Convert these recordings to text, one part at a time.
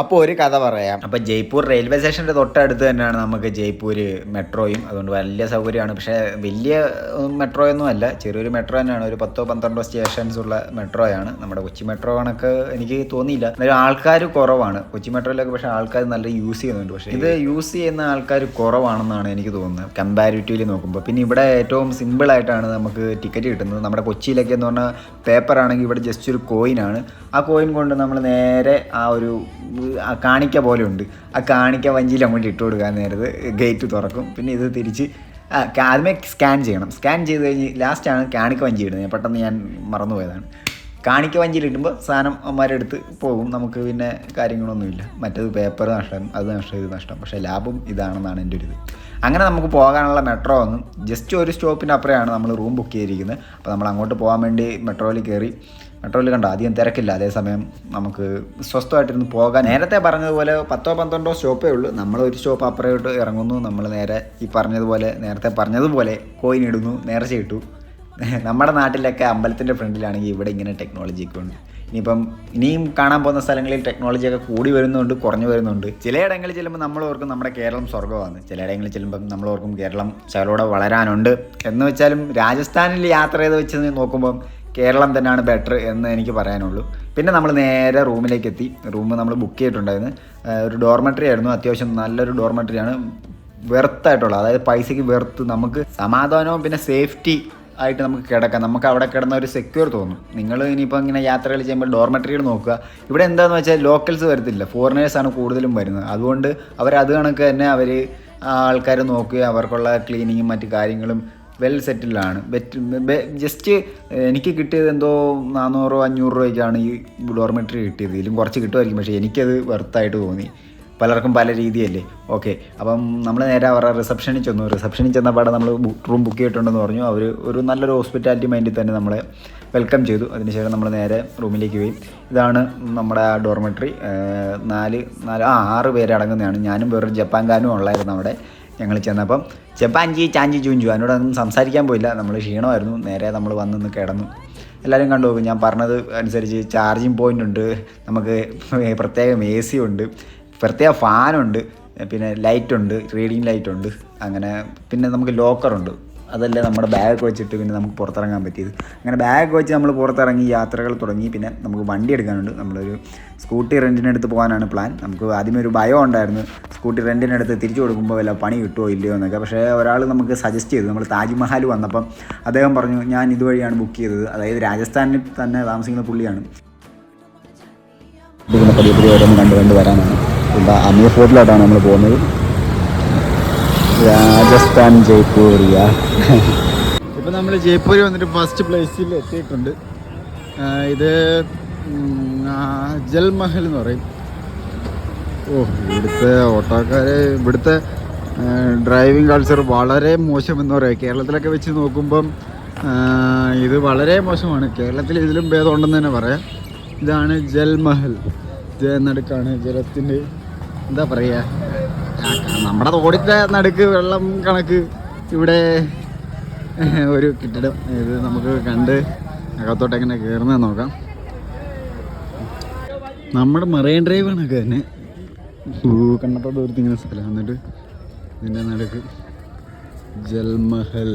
അപ്പോൾ ഒരു കഥ പറയാം. അപ്പോൾ ജയ്പൂർ റെയിൽവേ സ്റ്റേഷന്റെ തൊട്ടടുത്ത് തന്നെയാണ് നമുക്ക് ജയ്പൂർ മെട്രോയും. അതുകൊണ്ട് വലിയ സൗകര്യമാണ്. പക്ഷേ വലിയ മെട്രോ ഒന്നും അല്ല. ചെറിയൊരു മെട്രോ തന്നെയാണ്. ഒരു പത്തോ പന്ത്രണ്ടോ സ്റ്റേഷൻസ് ഉള്ള മെട്രോയാണ്. നമ്മുടെ കൊച്ചി മെട്രോ കണക്ക് എനിക്ക് തോന്നിയില്ല. എന്നാലും ആൾക്കാർ കുറവാണ്. കൊച്ചി മെട്രോയിലൊക്കെ പക്ഷേ ആൾക്കാർ നല്ല യൂസ് ചെയ്യുന്നുണ്ട്. പക്ഷേ ഇത് യൂസ് ചെയ്യുന്ന ആൾക്കാർ കുറവാണെന്നാണ് എനിക്ക് തോന്നുന്നത്. കമ്പാരിറ്റീവ്ലി നോക്കുമ്പോൾ. പിന്നെ ഇവിടെ ഏറ്റവും സിമ്പിളായിട്ടാണ് നമുക്ക് ടിക്കറ്റ് കിട്ടുന്നത്. നമ്മുടെ കൊച്ചിയിലൊക്കെ എന്ന് പറഞ്ഞാൽ പേപ്പർ ആണെങ്കിൽ ഇവിടെ ജസ്റ്റ് ഒരു കോയിനാണ്. ആ കോയിൻ കൊണ്ട് നമ്മൾ നേരെ ആ ഒരു കാണിക്ക പോലെ ഉണ്ട്. ആ കാണിക്ക വഞ്ചിയിൽ അങ്ങോട്ട് ഇട്ട് കൊടുക്കാൻ നേരത്ത് ഗേറ്റ് തുറക്കും. പിന്നെ ഇത് തിരിച്ച് ആദ്യമേ സ്കാൻ ചെയ്യണം. സ്കാൻ ചെയ്ത് കഴിഞ്ഞ് ലാസ്റ്റാണ് കാണിക്ക വഞ്ചി ഇടുന്നത്. പെട്ടെന്ന് ഞാൻ മറന്നുപോയതാണ്. കാണിക്ക വഞ്ചിയിൽ ഇടുമ്പോൾ സാധനം അമ്മമാരെടുത്ത് പോകും. നമുക്ക് പിന്നെ കാര്യങ്ങളൊന്നുമില്ല. മറ്റേത് പേപ്പർ നഷ്ടം അത് നഷ്ടം ഇത് നഷ്ടം. പക്ഷേ ലാഭം ഇതാണെന്നാണ് എന്റെ ഒരു ഇത് അങ്ങനെ നമുക്ക് പോകാനുള്ള മെട്രോ വന്നു. ജസ്റ്റ് ഒരു സ്റ്റോപ്പിന് അപ്പുറമാണ് നമ്മൾ റൂം ബുക്ക് ചെയ്തിരിക്കുന്നത്. അപ്പോൾ നമ്മൾ അങ്ങോട്ട് പോകാൻ വേണ്ടി മെട്രോയിൽ കയറി. മെട്രോയിൽ കണ്ട? അധികം തിരക്കില്ല. അതേസമയം നമുക്ക് സ്വസ്ഥമായിട്ടിരുന്ന് പോകാൻ. നേരത്തെ പറഞ്ഞതുപോലെ പത്തോ പന്ത്രണ്ടോ സ്റ്റോപ്പേ ഉള്ളൂ. നമ്മൾ ഒരു സ്റ്റോപ്പ് അപ്പുറയോട്ട് ഇറങ്ങുന്നു. നമ്മൾ നേരെ ഈ പറഞ്ഞതുപോലെ നേരത്തെ പറഞ്ഞതുപോലെ കോയിൻ ഇടുന്നു. നേർച്ച ഇട്ടു. നമ്മുടെ നാട്ടിലൊക്കെ അമ്പലത്തിന്റെ ഫ്രണ്ടിലാണെങ്കിൽ ഇവിടെ ഇങ്ങനെ ടെക്നോളജിയൊക്കെ ഉണ്ട്. ഇനിയിപ്പം ഇനിയും കാണാൻ പോകുന്ന സ്ഥലങ്ങളിൽ ടെക്നോളജിയൊക്കെ കൂടി വരുന്നുണ്ട് കുറഞ്ഞു വരുന്നുണ്ട്. ചിലയിടങ്ങളിൽ ചെല്ലുമ്പോൾ നമ്മൾ ഓർക്കും നമ്മുടെ കേരളം സ്വർഗമാണ്. ചിലയിടങ്ങളിൽ ചെല്ലുമ്പം നമ്മൾ ഓർക്കും കേരളം ചിലവിടെ വളരാനുണ്ട്. എന്ന് വെച്ചാലും രാജസ്ഥാനിൽ യാത്ര ചെയ്ത് വെച്ച് നോക്കുമ്പം കേരളം തന്നെയാണ് ബെറ്റർ എന്ന് എനിക്ക് പറയാനുള്ളൂ. പിന്നെ നമ്മൾ നേരെ റൂമിലേക്ക് എത്തി. റൂം നമ്മൾ ബുക്ക് ചെയ്തിട്ടുണ്ടായിരുന്നു. ഒരു ഡോർമെട്രി ആയിരുന്നു. അത്യാവശ്യം നല്ലൊരു ഡോർമെട്രിയാണ് വെർത്തായിട്ടുള്ള അതായത് പൈസയ്ക്ക് വെർത്ത് നമുക്ക് സമാധാനവും പിന്നെ സേഫ്റ്റി ആയിട്ട് നമുക്ക് കിടക്കാം. നമുക്ക് അവിടെ കിടന്ന ഒരു സെക്യൂർ തോന്നും. നിങ്ങൾ ഇനിയിപ്പോൾ ഇങ്ങനെ യാത്രകൾ ചെയ്യുമ്പോൾ ഡോർമെട്രികൾ നോക്കുക. ഇവിടെ എന്താണെന്ന് വെച്ചാൽ ലോക്കൽസ് വരത്തില്ല. ഫോറിനേഴ്സാണ് കൂടുതലും വരുന്നത്. അതുകൊണ്ട് അവർ അത് കണക്ക് തന്നെ അവർ ആൾക്കാർ നോക്കുകയും അവർക്കുള്ള ക്ലീനിങ്ങും മറ്റു കാര്യങ്ങളും വെൽ സെറ്റിലാണ്. ബെറ്റ് ജസ്റ്റ് എനിക്ക് കിട്ടിയത് എന്തോ നാനൂറോ അഞ്ഞൂറ് രൂപയ്ക്കാണ് ഈ ഡോർമെട്രി കിട്ടിയത്. ഇതിലും കുറച്ച് കിട്ടുമായിരിക്കും. പക്ഷേ എനിക്കത് വെർത്തായിട്ട് തോന്നി. പലർക്കും പല രീതിയല്ലേ. ഓക്കെ. അപ്പം നമ്മൾ നേരെ അവരുടെ റിസപ്ഷനിൽ ചെന്നു. റിസപ്ഷനിൽ ചെന്നപ്പാടെ നമ്മൾ റൂം ബുക്ക് ചെയ്തിട്ടുണ്ടെന്ന് പറഞ്ഞു. അവർ ഒരു നല്ലൊരു ഹോസ്പിറ്റാലിറ്റി മൈൻഡിൽ തന്നെ നമ്മളെ വെൽക്കം ചെയ്തു. അതിനുശേഷം നമ്മൾ നേരെ റൂമിലേക്ക് പോയി. ഇതാണ് നമ്മുടെ ആ ഡോർമെട്രി. നാല് നാല് ആ ആറ് പേരടങ്ങുന്നതാണ് ഞാനും വേറൊരു ജപ്പാൻകാരനും ഉള്ളായിരുന്നു അവിടെ. ഞങ്ങൾ ചെന്നപ്പം ജപ്പാൻജി ചാഞ്ചി ചൂഞ്ചു അതിനോടൊന്നും സംസാരിക്കാൻ പോയില്ല. നമ്മൾ ക്ഷീണമായിരുന്നു. നേരെ നമ്മൾ വന്നൊന്ന് കിടന്നു. എല്ലാവരും കണ്ടു നോക്കും ഞാൻ പറഞ്ഞത് അനുസരിച്ച് ചാർജിങ് പോയിന്റ് ഉണ്ട്. നമുക്ക് പ്രത്യേകം എ സി ഉണ്ട്. പ്രത്യേക ഫാനുണ്ട് പിന്നെ ലൈറ്റ് ഉണ്ട്. റീഡിങ് ലൈറ്റ് ഉണ്ട്. അങ്ങനെ പിന്നെ നമുക്ക് ലോക്കറുണ്ട് അതല്ലേ നമ്മുടെ ബാഗ് വെച്ചിട്ട് പിന്നെ നമുക്ക് പുറത്തിറങ്ങാൻ പറ്റിയത്. അങ്ങനെ ബാഗ് വെച്ച് നമ്മൾ പുറത്തിറങ്ങി യാത്രകൾ തുടങ്ങി. പിന്നെ നമുക്ക് വണ്ടി എടുക്കാനുണ്ട്. നമ്മളൊരു സ്കൂട്ടി റെന്റിനെടുത്ത് പോകാനാണ് പ്ലാൻ നമുക്ക് ആദ്യമേ ഒരു ഭയം ഉണ്ടായിരുന്നു. സ്കൂട്ടി റെന്റിനെടുത്ത് തിരിച്ചു കൊടുക്കുമ്പോൾ വല്ല പണി കിട്ടുമോ ഇല്ലയോ എന്നൊക്കെ. പക്ഷേ ഒരാൾ നമുക്ക് സജസ്റ്റ് ചെയ്തു. നമ്മൾ താജ്മഹൽ വന്നപ്പം അദ്ദേഹം പറഞ്ഞു ഞാൻ ഇതുവഴിയാണ് ബുക്ക് ചെയ്തത്. അതായത് രാജസ്ഥാനിൽ തന്നെ താമസിക്കുന്ന പുള്ളിയാണ്. പുതിയ പതിയെ ഓരോന്ന് കണ്ട് കണ്ട് വരാനാണ്. അമീർ ഫോർട്ടിലോട്ടാണ് നമ്മൾ പോകുന്നത്. രാജസ്ഥാൻ ജയ്പൂരിയ. ഇപ്പം നമ്മൾ ജയ്പൂരി വന്നിട്ട് ഫസ്റ്റ് പ്ലേസിൽ എത്തിയിട്ടുണ്ട്. ഇത് ജൽമഹൽ എന്ന് പറയും. ഓ ഇവിടുത്തെ ഓട്ടോക്കാർ ഇവിടുത്തെ ഡ്രൈവിംഗ് കൾച്ചർ വളരെ മോശം എന്ന് പറയാം. കേരളത്തിലൊക്കെ വെച്ച് നോക്കുമ്പം ഇത് വളരെ മോശമാണ്. കേരളത്തിൽ ഇതിലും ഭേദമുണ്ടെന്ന് തന്നെ പറയാം. ഇതാണ് ജൽമഹൽ നടുക്കാണ് ജലത്തിന്റെ എന്താ പറയുക നമ്മുടെ തോടിന്റെ നടുക്ക് വെള്ളം കണക്ക് ഇവിടെ ഒരു കെട്ടിടം. ഇത് നമുക്ക് കണ്ട് അകത്തോട്ട് എങ്ങനെ കയറുന്നത് നോക്കാം. നമ്മുടെ മറൈൻ ഡ്രൈവ് കണക്ക് തന്നെ. ഊ, കണ്ണത്തോട് ദൂരത്ത് ഇങ്ങനെ സ്ഥലം. എന്നിട്ട് ഇതിന്റെ നടുക്ക് ജൽമഹൽ.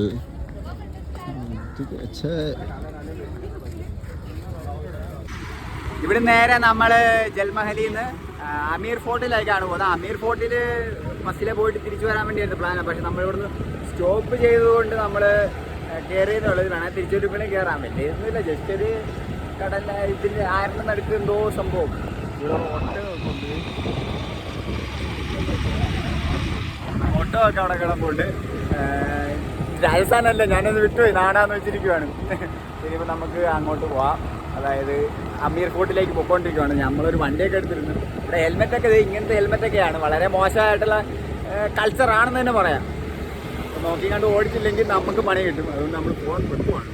ഇവിടെ നേരെ നമ്മൾ ജൽമഹലിൽ നിന്ന് അമീർ ഫോർട്ടിലേക്കാണ് പോകുന്നത്. അമീർ ഫോർട്ടിൽ ബസ്സിലെ പോയിട്ട് തിരിച്ചു വരാൻ വേണ്ടിയായിരുന്നു പ്ലാൻ പക്ഷെ നമ്മൾ ഇവിടുന്ന് സ്റ്റോപ്പ് ചെയ്തുകൊണ്ട് നമ്മൾ കയറിയെന്നുള്ളത് വേണേൽ തിരിച്ചു കയറാൻ കയറാൻ ഒന്നുമില്ല ജസ്റ്റ് ഒരു കടല ഇതിന്റെ ആരുടെ നടുക്ക് എന്തോ സംഭവം. ഓട്ടോ ഒക്കെ അവിടെ കിടപ്പുണ്ട്. രാജസ്ഥാനല്ല ഞാനത് വിട്ടുപോയി. നാടാന്ന് വെച്ചിരിക്കുവാണ്. ഇനിയിപ്പോൾ നമുക്ക് അങ്ങോട്ട് പോവാം. അതായത് അമീർ ഫോർട്ടിലേക്ക് പൊക്കോണ്ടിരിക്കുവാണ് നമ്മളൊരു വണ്ടിയൊക്കെ എടുത്തിരുന്നു. ഇവിടെ ഹെൽമെറ്റൊക്കെ ഇങ്ങനത്തെ ഹെൽമെറ്റൊക്കെയാണ് വളരെ മോശമായിട്ടുള്ള കൾച്ചർ ആണെന്ന് തന്നെ പറയാം. അപ്പോൾ നോക്കി കണ്ട് ഓടിച്ചില്ലെങ്കിൽ നമുക്ക് പണി കിട്ടും. അതുകൊണ്ട് നമ്മൾ പോകാൻ പെട്ടുവാണ്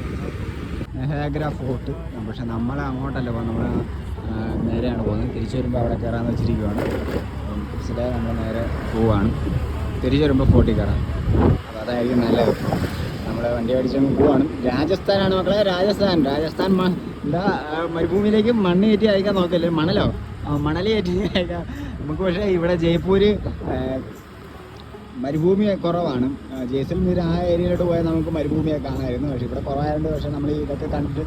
ഹേഗ്ര ഫോർട്ട് പക്ഷെ നമ്മൾ അങ്ങോട്ടല്ല പോകുന്നത് നമ്മൾ നേരെയാണ് പോകുന്നത്. തിരിച്ചു വരുമ്പോൾ അവിടെ കയറാമെന്ന് വെച്ചിരിക്കുവാണ്. അപ്പം നമ്മൾ നേരെ പോവാണ്. തിരിച്ചു വരുമ്പോൾ ഫോർട്ടിൽ കയറാം. അപ്പോൾ അതായിരിക്കും നല്ലത്. നമ്മൾ വണ്ടി അടിച്ചങ്ങ് പോവാണ്. രാജസ്ഥാനാണ് മക്കളെ രാജസ്ഥാൻ. രാജസ്ഥാൻ എന്താ മരുഭൂമിയിലേക്ക് മണ്ണ് കയറ്റി അയക്കാൻ നോക്കല്ലേ? മണലോ? മണലി നമുക്ക് പക്ഷേ ഇവിടെ ജയ്പൂര് മരുഭൂമി കുറവാണ്. ജയ്സൽമീർ ആ ഏരിയയിലോട്ട് പോയാൽ നമുക്ക് മരുഭൂമിയെ കാണാമായിരുന്നു. പക്ഷേ ഇവിടെ കുറവായതുകൊണ്ട് പക്ഷേ നമ്മൾ ഇതൊക്കെ കണ്ടിട്ട്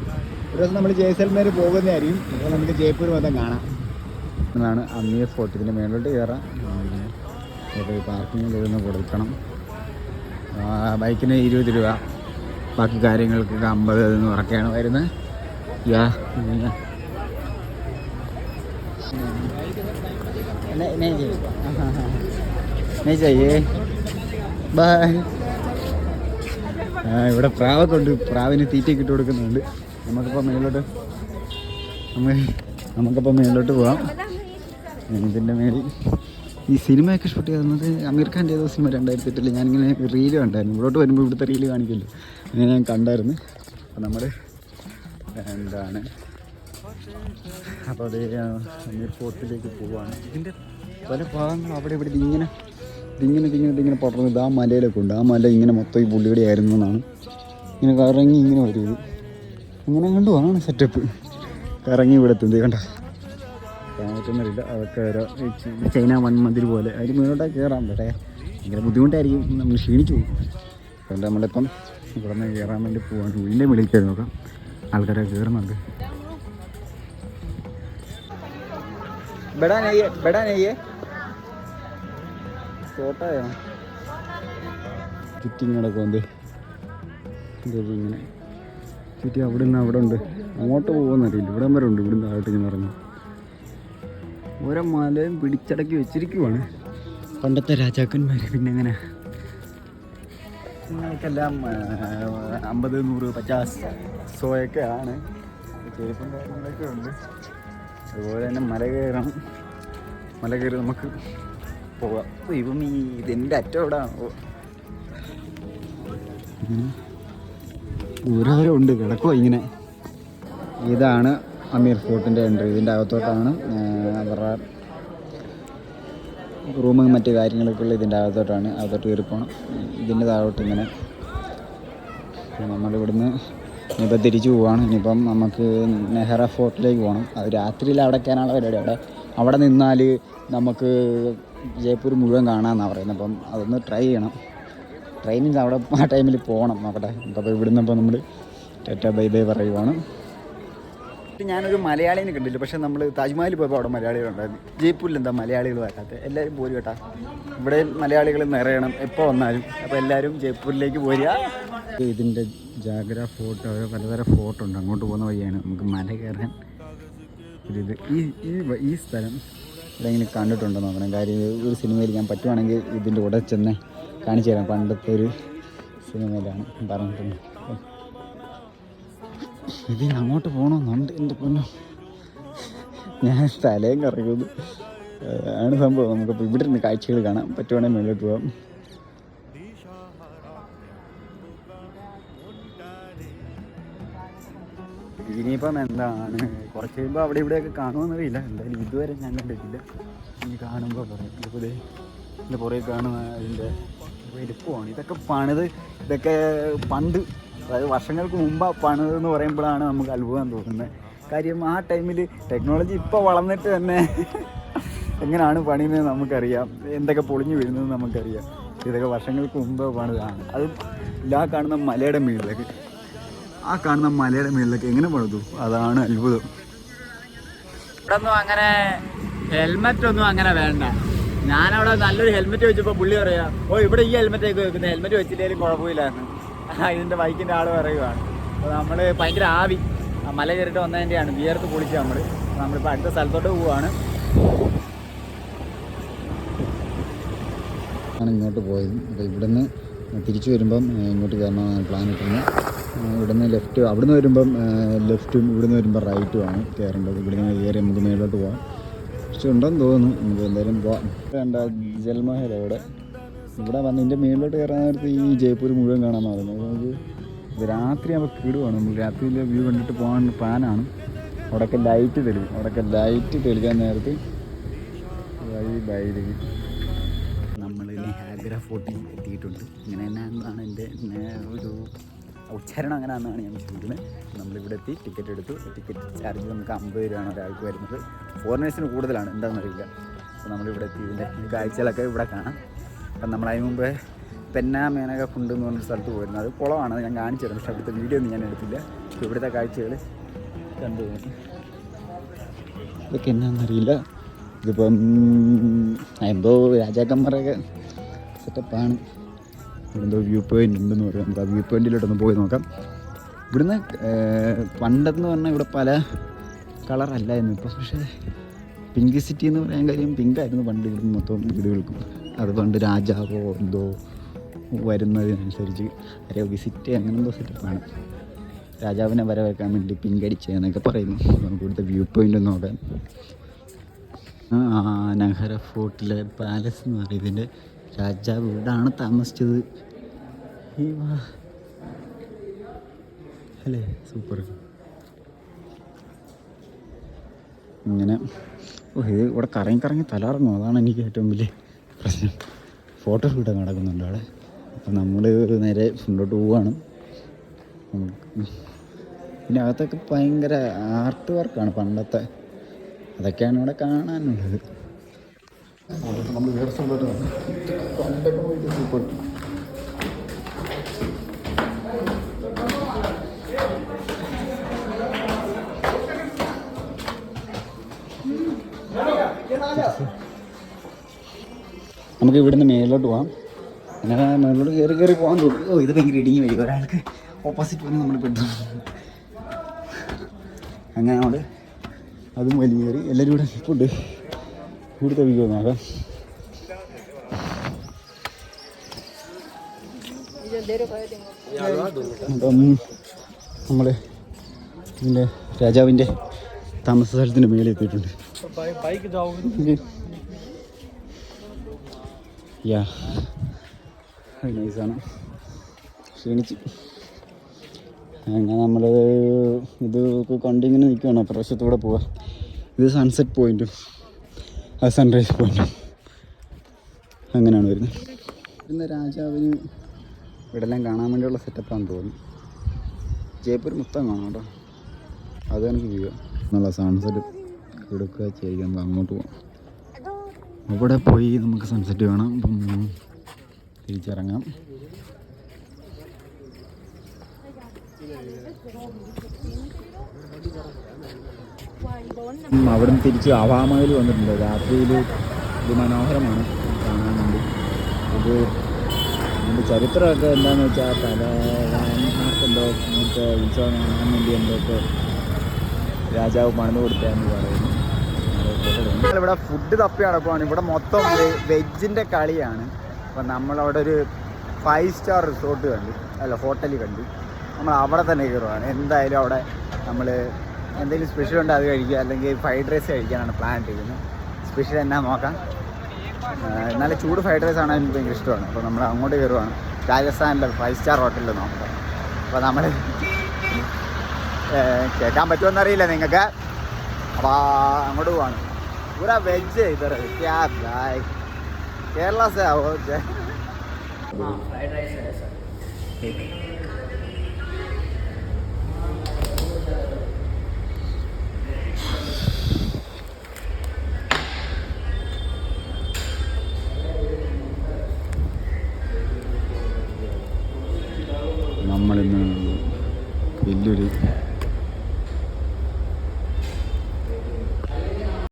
ഒരു ദിവസം നമ്മൾ ജയ്സൽമേർ പോകുന്നതായിരിക്കും. ഇപ്പോൾ നമുക്ക് ജയ്പൂർ മൊത്തം കാണാം. എന്നാണ് അമീർ ഫോർട്ട് ഇതിന്റെ മേളിലോട്ട് കയറാം. അപ്പോൾ ഈ പാർക്കിങ്ങിൽ ഇരുന്ന് കൊടുക്കണം. ബൈക്കിന് ഇരുപത് രൂപ. ബാക്കി കാര്യങ്ങൾക്കൊക്കെ അമ്പത് എന്ന് ഉറക്കെയാണ് വരുന്നത്. യാ नहीं नहीं जी नहीं चाहिए ബൈ ആ ഇവിടെ പ്രാവൊക്കെ ഉണ്ട് പ്രാവിന് തീറ്റയൊക്കെ ഇട്ട് കൊടുക്കുന്നുണ്ട് നമുക്കിപ്പോൾ മേലോട്ട് നമ്മ നമുക്കിപ്പോൾ മേലോട്ട് പോവാം ഇതിൻ്റെ മേളിൽ ഈ സിനിമയൊക്കെ ഷൂട്ട് ചെയ്യുന്നത് അമീർ ഖാൻ്റെ ഏതോ സിനിമ രണ്ടായിരത്തി എട്ടിൽ ഞാനിങ്ങനെ റീല് കണ്ടായിരുന്നു ഇവിടോട്ട് വരുമ്പോൾ ഇവിടുത്തെ റീല് കാണിക്കില്ല അങ്ങനെ ഞാൻ കണ്ടായിരുന്നു അപ്പോൾ നമ്മൾ എന്താണ് അപ്പോൾ അത് അമീർ ഫോർട്ടിലേക്ക് പോവാണ് ഇതിൻ്റെ പല ഭാഗങ്ങളും അവിടെ ഇവിടെ ഇങ്ങനെ ഇങ്ങനെ ഇതിങ്ങനെ ഇതിങ്ങനെ പടർന്ന് ഇത് ആ മലയിലൊക്കെ ഉണ്ട്. ആ മല ഇങ്ങനെ മൊത്തം ഈ പുള്ളിയുടെ ആയിരുന്നു എന്നാണ് ഇങ്ങനെ കറങ്ങി ഇങ്ങനെ വരും. ഇത് അങ്ങനെ കണ്ടു ആണ് സെറ്റപ്പ് കറങ്ങി ഇവിടെ എത്തുന്നത് കണ്ട? പറ്റുന്നില്ല അതൊക്കെ ഓരോ ചൈന വൺ മന്തിൽ പോലെ. അതിന് മുന്നോട്ടാ കയറാൻ പറ്റേ. ഭയങ്കര ബുദ്ധിമുട്ടായിരിക്കും. നമ്മൾ ക്ഷീണിച്ചു പോകും. അതുകൊണ്ട് നമ്മളിപ്പം ഇവിടെ നിന്ന് കയറാൻ വേണ്ടി പോകാൻ വീടിന്റെ വെളിയിൽ കയറി നോക്കാം. ആൾക്കാരെ കയറുന്നുണ്ട് ബടാ നെയ്യ്. ഫോട്ടോയാണ് ചുറ്റി ഇങ്ങനെ പോകുന്നത് ഇതൊരു ഇങ്ങനെ? ചുറ്റി അവിടെ നിന്ന് അവിടെ ഉണ്ട്. അങ്ങോട്ട് പോകുമെന്നറിയില്ല ഇവിടം വരെ ഉണ്ട്. ഇവിടുന്ന് താഴോട്ട് ഇങ്ങനെ ഇറങ്ങും. ഓരോ മലയും പിടിച്ചടക്കി വെച്ചിരിക്കുവാണ്. പണ്ടത്തെ രാജാക്കന്മാർ പിന്നെ അങ്ങനെ നിങ്ങൾക്കെല്ലാം അമ്പത് നൂറ് പച്ചാസ് സോയൊക്കെ ആണ്. ചെരുപ്പും കാര്യങ്ങളൊക്കെ ഉണ്ട്. അതുപോലെ തന്നെ മല കയറണം. മല കയറി നമുക്ക് ഓ, ഇവൻ ഈ ഇതിന്റെ അറ്റം ഉണ്ട്. കിടക്കുമോ ഇങ്ങനെ. ഇതാണ് അമീർ ഫോർട്ടിന്റെ എൻട്രി. ഇതിന്റെ അകത്തോട്ടാണ് അവരുടെ റൂമും മറ്റു കാര്യങ്ങളൊക്കെ ഉള്ള ഇതിന്റെ അകത്തോട്ടാണ്. അകത്തോട്ട് കയറി പോകണം ഇതിന്റെ താഴോട്ട് ഇങ്ങനെ നമ്മളിവിടുന്ന് ഇനിയിപ്പോൾ തിരിച്ചു പോവാണ്. ഇനിയിപ്പം നമുക്ക് നെഹ്റ ഫോർട്ടിലേക്ക് പോകണം അത് രാത്രിയിൽ അടയ്ക്കാനുള്ള പരിപാടി. അവിടെ അവിടെ നിന്നാൽ നമുക്ക് ജയ്പൂർ മുഴുവൻ കാണാമെന്നാണ് പറയുന്നത് അപ്പം അതൊന്ന് ട്രൈ ചെയ്യണം. ട്രെയിനിൽ അവിടെ ആ ടൈമിൽ പോകണം നോക്കട്ടെ. അപ്പോൾ ഇവിടുന്ന് ഇപ്പോൾ നമ്മൾ ടെറ്റ ബൈ ബൈ പറയുവാണ്. ഞാനൊരു മലയാളിനെ കണ്ടില്ല. പക്ഷേ നമ്മൾ താജ്മഹലിൽ പോയപ്പോൾ അവിടെ മലയാളികളുണ്ടായിരുന്നു ജയ്പൂരിൽ എന്താ മലയാളികൾ വരാത്തത്? എല്ലാവരും പോരും കേട്ടാ. ഇവിടെ മലയാളികൾ നിറയണം. എപ്പോൾ വന്നാലും. അപ്പോൾ എല്ലാവരും ജയ്പൂരിലേക്ക് പോരുക. ഇതിന്റെ ജാഗ്ര ഫോട്ടോ പലതരം ഫോട്ടോ ഉണ്ട്. അങ്ങോട്ട് പോകുന്ന വഴിയാണ് നമുക്ക് മല കയറാൻ. ഒരു ഇത്. ഈ ഈ ഈ സ്ഥലം എവിടെയെങ്കിലും കണ്ടിട്ടുണ്ടോ നോക്കണം. കാര്യം ഒരു സിനിമയിൽ ഞാൻ പറ്റുവാണെങ്കിൽ ഇതിന്റെ കൂടെ ചെന്ന് കാണിച്ചു തരാം. പണ്ടത്തെ ഒരു സിനിമയിലാണ് പറഞ്ഞിട്ടുണ്ട്. ഇതിന് അങ്ങോട്ട് പോകണമെന്നുണ്ട് എന്റെ പൊന്നു. ഞാൻ സ്ഥലം കറങ്ങുന്നു. ആണ് സംഭവം. നമുക്കപ്പോൾ ഇവിടെ നിന്ന് കാഴ്ചകൾ കാണാം പറ്റുവാണെങ്കിൽ മുന്നോട്ട് പോകാം ഇനിയിപ്പം എന്താണ്? കുറച്ച് കഴിയുമ്പോൾ അവിടെ ഇവിടെയൊക്കെ കാണുമെന്നറിയില്ല എന്തായാലും ഇതുവരെ ഞാൻ കണ്ടിട്ടില്ല. ഇനി കാണുമ്പോൾ പറയും. ഇതിപ്പോൾ ദേ ഇതിന്റെ പുറകെ കാണുന്ന അതിന്റെ വലുപ്പമാണ്. ഇതൊക്കെ പണിത് ഇതൊക്കെ പണ്ട് അതായത് വർഷങ്ങൾക്ക് മുമ്പ് പണിതെന്ന് പറയുമ്പോഴാണ് നമുക്ക് അത്ഭുതം തോന്നുന്നത് കാര്യം ആ ടൈമിൽ ടെക്നോളജി ഇപ്പോൾ വളർന്നിട്ട് തന്നെ എങ്ങനെയാണ് പണിയുന്നത് നമുക്കറിയാം. എന്തൊക്കെ പൊളിഞ്ഞു വീഴുന്നത് നമുക്കറിയാം. ഇതൊക്കെ വർഷങ്ങൾക്ക് മുമ്പ് പണിതാണ്. അത് ഇല്ലാ കാണുന്ന മലയുടെ മുകളിലേക്ക് ആ കാണുന്ന മലയുടെ മേളിലൊക്കെ എങ്ങനെ പണിതു അതാണ് അത്ഭുതം. ഇവിടൊന്നും അങ്ങനെ ഹെൽമെറ്റ് ഒന്നും അങ്ങനെ വേണ്ട. ഞാനവിടെ നല്ലൊരു ഹെൽമെറ്റ് വെച്ചപ്പോൾ പുള്ളി പറയാ ഓ ഇവിടെ ഈ ഹെൽമെറ്റ് ഒക്കെ വെക്കുന്നത് ഹെൽമെറ്റ് വെച്ചില്ലെങ്കിലും കുഴപ്പമില്ലായിരുന്നു ഇതിന്റെ ബൈക്കിന്റെ ആൾ പറയുവാണ്. അപ്പോൾ നമ്മൾ ഭയങ്കര ആവി. ആ മല കയറിയിട്ട് വന്നതിന്റെയാണ് വിയർത്ത് കുളിച്ച് നമ്മൾ നമ്മളിപ്പോൾ അടുത്ത സ്ഥലത്തോട്ട് പോവാണ്. ആണ് ഇങ്ങോട്ട് പോയത്. അപ്പോൾ ഇവിടുന്ന് തിരിച്ചു വരുമ്പം ഇങ്ങോട്ട് കയറണമെന്നാണ് പ്ലാൻ ഇട്ടിരുന്നത്. ഇവിടുന്ന് ലെഫ്റ്റ് അവിടുന്ന് വരുമ്പം ലെഫ്റ്റും ഇവിടുന്ന് വരുമ്പോൾ റൈറ്റും ആണ് കയറേണ്ടത് ഇവിടുന്ന് കയറി നമുക്ക് മേലോട്ട് പോകാം പക്ഷെ ഉണ്ടെന്ന് തോന്നുന്നു. നമുക്ക് എന്തായാലും പോവാം. വേണ്ട ജൽമഹൽ അവിടെ. ഇവിടെ വന്ന് ഇതിന്റെ മേളിലോട്ട് കയറാൻ നേരത്ത് ഈ ജയ്പൂർ മുഴുവൻ കാണാൻ മാറുന്നു. നമുക്ക് ഇത് രാത്രി ആകുമ്പോൾ കിടുവാണ്. നമ്മൾ രാത്രിയിലെ വ്യൂ കണ്ടിട്ട് പോകാൻ പ്ലാനാണ് അവിടെയൊക്കെ ലൈറ്റ് തെളിയും. അവിടെയൊക്കെ ലൈറ്റ് തെളിക്കാൻ നേരത്ത് വഴി ബൈരവി നമ്മളിനി ആഗ്ര ഫോർട്ടിൽ എത്തിയിട്ടുണ്ട്. ഇങ്ങനെ തന്നെ എന്നാണ് എന്റെ ഒരു ഉച്ചാരണം അങ്ങനെ ആണെന്നാണ് ഞാൻ വിശ്വസിക്കുന്നത്. നമ്മളിവിടെ എത്തി ടിക്കറ്റ് എടുത്തു. ടിക്കറ്റ് ചാർജ് നമുക്ക് അമ്പത് രൂപയാണ് ഒരാൾക്ക് വരുന്നത്. ഫോറിനേഴ്സിന് കൂടുതലാണ്. എന്താണെന്നറിയില്ല. അപ്പോൾ നമ്മളിവിടെ എത്തി. ഇതിന്റെ കാഴ്ചകളൊക്കെ ഇവിടെ കാണാം. അപ്പം നമ്മളതിന് മുമ്പ് പെന്ന മേനക ഫുണ്ട് എന്ന് പറഞ്ഞ സ്ഥലത്ത് പോയിരുന്നു. അത് കുളമാണ്. ഞാൻ കാണിച്ചു തരാം പക്ഷേ അവിടുത്തെ വീഡിയോ ഒന്നും ഞാൻ എടുത്തില്ല. ഇവിടുത്തെ കാഴ്ചകൾ കണ്ടു ഇതൊക്കെ എന്നാണെന്നറിയില്ല ഇതിപ്പം എന്തോ രാജാക്കന്മാരൊക്കെ സെറ്റപ്പാണ് ഇവിടെ എന്തോ വ്യൂ പോയിന്റ് ഉണ്ടെന്ന് പറയാം. നമുക്ക് ആ വ്യൂ പോയിന്റിലോട്ടൊന്ന് പോയി നോക്കാം. ഇവിടുന്ന് പണ്ടെന്ന് പറഞ്ഞാൽ ഇവിടെ പല കളറല്ലായിരുന്നു ഇപ്പോൾ പക്ഷേ പിങ്ക് സിറ്റി എന്ന് പറയാൻ കാര്യം പിങ്കായിരുന്നു പണ്ട് ഇവിടുന്ന് മൊത്തം വീടുകൾക്കും. അത് പണ്ട് രാജാവോ എന്തോ വരുന്നതിനനുസരിച്ച് ആരോ വിസിറ്റ് അങ്ങനെ എന്തോ സെറ്റപ്പാണ് രാജാവിനെ വരവേക്കാൻ വേണ്ടി പിങ്ക് എന്നൊക്കെ പറയുന്നു. നമുക്ക് ഇവിടുത്തെ വ്യൂ പോയിന്റ് ഒന്ന് നോക്കാം. നഗര ഫോർട്ടിലെ പാലസ് എന്ന് പറയും ഇതിന്റെ വീടാണ് താമസിച്ചത്. അല്ലേ സൂപ്പർ ഇങ്ങനെ. ഓ ഇത് ഇവിടെ കറങ്ങി കറങ്ങി തലറങ്ങും അതാണ് എനിക്ക് ഏറ്റവും വലിയ പ്രശ്നം. ഫോട്ടോ ഷൂട്ടൊക്കെ നടക്കുന്നുണ്ട് അവിടെ. അപ്പം നമ്മൾ നേരെ മുന്നോട്ട് പോവുകയാണ് പിന്നെ അകത്തൊക്കെ ഭയങ്കര ആർട്ട് വർക്കാണ് പണ്ടത്തെ. അതൊക്കെയാണ് ഇവിടെ കാണാനുള്ളത്. നമുക്ക് ഇവിടുന്ന് മേലോട്ട് പോവാം. അങ്ങനെ മേലോട്ട് കയറി കയറി പോകാൻ തോന്നും. ഓ ഇത് ഭയങ്കര ഇടിങ്ങി വരും ഒരാൾക്ക് ഓപ്പോസിറ്റ് വന്ന് നമ്മൾ പെട്ടു. അങ്ങനെ നമ്മൾ അതും വലിയ കയറി എല്ലാവരും കൂടെ ഫുഡ് ഇവിടുത്തെ വിജയമാകാം നോക്കാം. നമ്മൾ ഇതിന്റെ രാജാവിന്റെ താമസ സ്ഥലത്തിന്റെ മേളിൽ എത്തിയിട്ടുണ്ട്. യാ നൈസാണ് ക്ഷീണിച്ച്. അങ്ങനെ നമ്മൾ ഇത് കണ്ടിങ്ങനെ നിൽക്കുകയാണ് അപ്രാവശ്യത്തൂടെ പോവാം. ഇത് സൺസെറ്റ് പോയിന്റും അത് സൺറൈസ് പോയിന്റ് അങ്ങനെയാണ് വരുന്നത്. ഇന്ന് രാജാവിന് ഇവിടെല്ലാം കാണാൻ വേണ്ടിയുള്ള സെറ്റപ്പാണെന്ന് തോന്നുന്നു. ജയ്പൂർ മൊത്തം കാണാം കേട്ടോ. അത് എനിക്ക് വ്യൂ നല്ല സൺസെറ്റ് എടുക്കുക ചെയ്യാം. അങ്ങോട്ട് പോകാം അവിടെ പോയി നമുക്ക് സൺസെറ്റ് വേണം അപ്പം തിരിച്ചിറങ്ങാം. അവിടെ നിന്ന് തിരിച്ച് ആവാമയിൽ വന്നിട്ടുണ്ട്. രാത്രിയിൽ ഇത് മനോഹരമാണ് കാണാൻ വേണ്ടി. ഇത് അതിന്റെ ചരിത്രമൊക്കെ എന്താണെന്ന് വെച്ചാൽ പല രാമന്മാർക്കെന്തോ ഇന്നത്തെ ഉത്സവം കാണാൻ വേണ്ടി എന്തൊക്കെ രാജാവ് പണിത് കൊടുത്തതെന്ന് പറയുന്നു. ഇവിടെ ഫുഡ് തപ്പി നടക്കുവാണ്. ഇവിടെ മൊത്തം വെജിന്റെ കളിയാണ്. അപ്പം നമ്മളവിടെ ഒരു ഫൈവ് സ്റ്റാർ റിസോർട്ട് കണ്ടു. അല്ല ഹോട്ടൽ കണ്ടു. നമ്മൾ അവിടെ തന്നെ കയറുവാണ്. എന്തായാലും അവിടെ നമ്മൾ എന്തെങ്കിലും സ്പെഷ്യൽ ഉണ്ടോ? അത് കഴിക്കുക. അല്ലെങ്കിൽ ഫ്രൈഡ് റൈസ് കഴിക്കാനാണ് പ്ലാൻ ഇട്ടിരിക്കുന്നത്. സ്പെഷ്യൽ എന്നാ നോക്കാം. നല്ല ചൂട് ഫ്രൈഡ് റൈസ് ആണ് എനിക്ക് ഭയങ്കര ഇഷ്ടമാണ്. അപ്പോൾ നമ്മൾ അങ്ങോട്ട് കയറുവാണ്. രാജസ്ഥാനിലെ ഫൈവ് സ്റ്റാർ ഹോട്ടലിൽ നോക്കാം. അപ്പോൾ നമ്മൾ കേൾക്കാൻ പറ്റുമെന്നറിയില്ല നിങ്ങൾക്ക്. അപ്പോൾ അങ്ങോട്ട് പോവാണ്. പൂര വെജ് ഇത് കേരള സാ ഫ്രൈഡ് റൈസ്